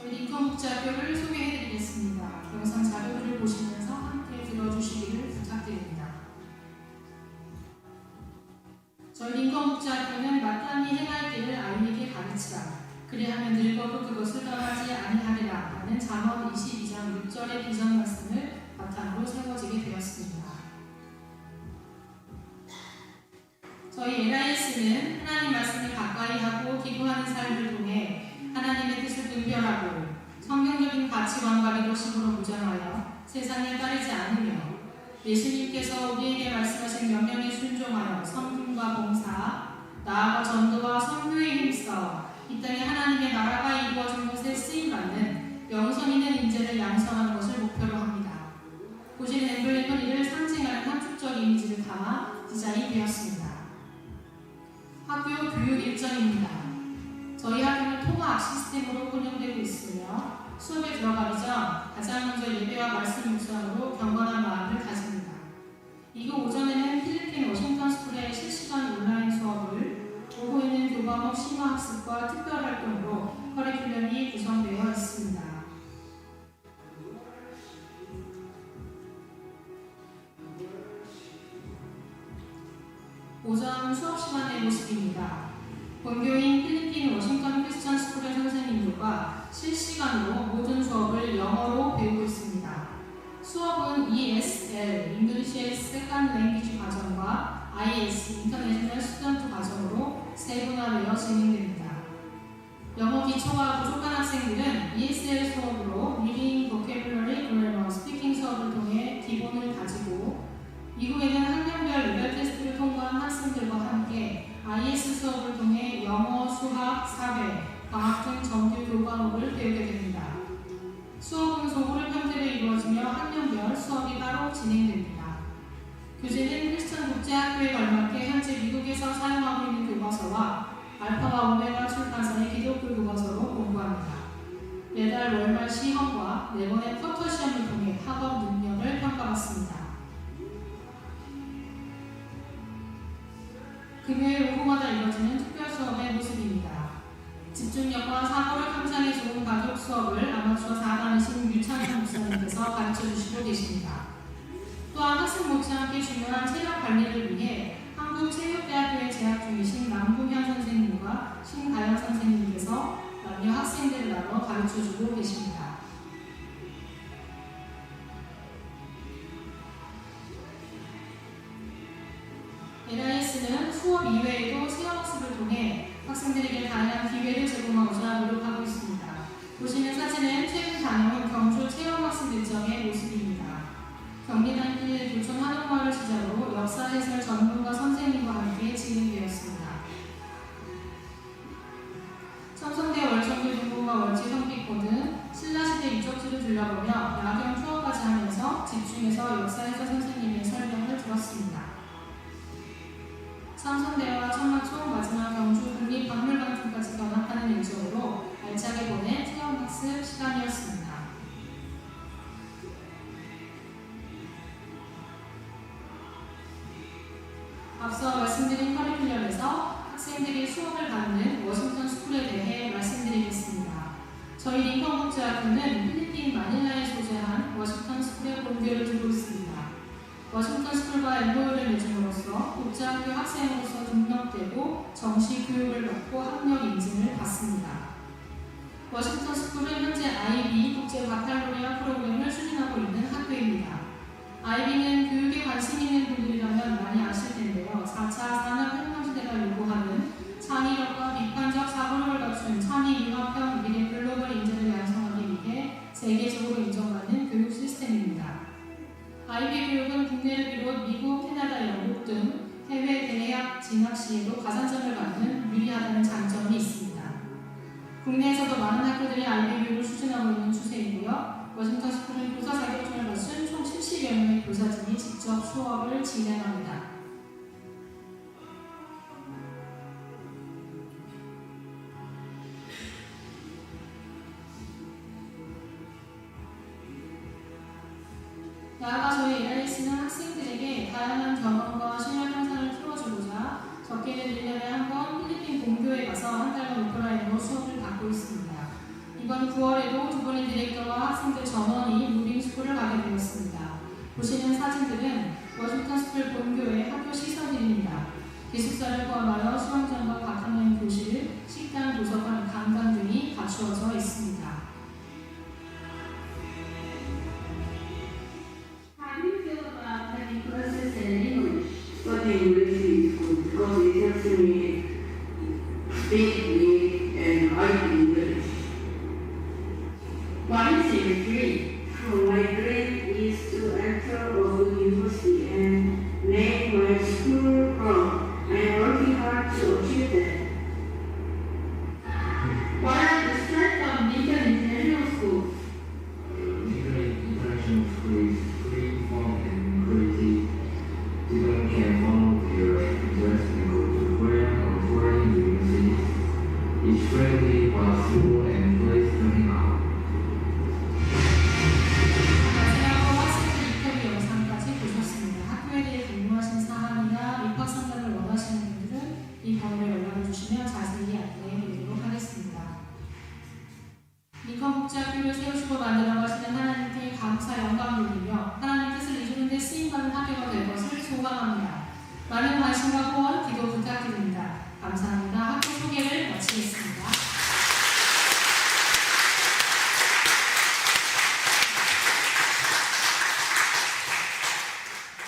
저희 링컨국제학교를 소개해드리겠습니다. 영상 자료들을 보시면서 함께 들어주시기를 부탁드립니다. 저희 링컨국제학교는 마땅히 행할 길을 아이에게 가르치라. 그리하면 늙어도 그것을 떠나지 아니하리라 라는 잠언 22장 6절의 비전 말씀을 바탕으로 세워지게 되었습니다. 저희 LIS는 하나님 말씀을 가까이 하고 기도하는 삶을 통해 하나님의 뜻을 분별하고 성경적인 가치관과 리더십으로 무장하여 세상에 따르지 않으며 예수님께서 우리에게 말씀하신 명령에 순종하여 성품과 봉사, 나아가 전도와 선교에 힘써 이 땅에 하나님의 나라가 이루어진 것에 쓰임받는 영성 있는 인재를 양성하는 것을 목표로 합니다. 보시는 엠블렘은 이를 상징하는 함축적 이미지를 담아 디자인되었습니다. 학교 교육 일정입니다. 저희 학교 는 통합 시스템으로 운영되고 있으며 수업에 들어가기 전 가장 먼저 예배와 말씀 묵상으로 경건한 마음을 가집니다. 이후 오전에는 필리핀 워싱턴 스쿨의 실시간 온라인 수업을 오후에는 교과목 심화학습과 특별활동으로 커리큘럼이 구성되어 있습니다. 오전 수업 시간의 모습입니다. 본교인 IS, International Student 과정으로 세분화되어 진행됩니다. 영어 기초가 부족한 학생들은 ESL 수업으로 Reading, Vocabulary, Grammar, Speaking 수업을 통해 기본을 가지고 교재는 크리스천 국제학교에 걸맞게 현재 미국에서 사용하고 있는 교과서와 알파와 오메가 출판사의 기독교 교과서로 공부합니다. 매달 월말 시험과 네 번의 퍼터 시험을 통해 학업 능력을 평가받습니다. 금요일 오후마다 이루어지는 특별 수업의 모습입니다. 집중력과 사고를 향상해 좋은 가족 수업을 아마추어 4단이신 유창현 목사님께서 가르쳐 주시고 계십니다. 또한 학생 목사님께 중요한 체력 관리를 위해 한국체육대학교에 재학 중이신 남궁현 선생님과 신가영 선생님께서 남녀 학생들을 나눠 가르쳐 주고 계십니다. 수업 이외에도 체험학습을 통해 학생들에게 다양한 기회를 제공하고자 노력하고 있습니다. 보시는 사진은 최근 다녀온 경주 체험학습 일정의 모습입니다. 경리단길 교촌 한옥마을을 시작으로 역사 해설 전문가 선생님과 함께 진행되었습니다. 첨성대 월정교 동부와 월지 성빛고 등 신라시대 유적지를 둘러보며 야경 투어까지 하면서 집중해서 역사 해설 선생님의 설명을 들었습니다. 삼성대와 청라총 마지막 경주 국립박물관까지 견학하는 일정으로 알차게 보낸 앞서 말씀드린 커리큘럼에서 학생들이 수업을 받는 워싱턴 스쿨에 대해 말씀드리겠습니다. 저희 링컨 국제학교는 필리핀 마닐라에 소재한 워싱턴 스쿨의 본교를 두고 있습니다. 워싱턴 스쿨과 MOU를 맺음으로써 국제학교 학생으로서 등록되고 정시 교육을 받고 학력 인증을 받습니다. 워싱턴 스쿨은 현재 IB 국제 바칼로레아 프로그램을 추진하고 있는 학교입니다. IB는 교육에 관심 있는 분들이라면 IB 교육은 국내를 비롯 미국, 캐나다, 영국 등 해외 대학 진학 시에도 가산점을 받는 유리하다는 장점이 있습니다. 국내에서도 많은 학교들이 IB 교육을 추진하고 있는 추세이고요. 워싱턴 스쿨은 교사 자격증을 갖춘 총 70여 명의 교사진이 직접 수업을 진행합니다. 나아가 저희 LIS는 학생들에게 다양한 경험과 실력 향상을 키워주고자 적게는 1년에 한 번 필리핀 본교에 가서 한 달간 오프라인으로 수업을 받고 있습니다. 이번 9월에도 두 분의 디렉터와 학생들 전원이 무빙스쿨을 가게 되었습니다. 보시는 사진들은 워싱턴 스쿨 본교의 학교 시설입니다. 기숙사를 포함하여 Amen. 창조주로 만들어 가시는 하나님께 감사 영광을 돌리며 하나님 뜻을 이루는데 쓰임받는 학교가 될 것을 소망합니다. 많은 관심과 후원, 기도 부탁드립니다. 감사합니다. 학교 소개를 마치겠습니다.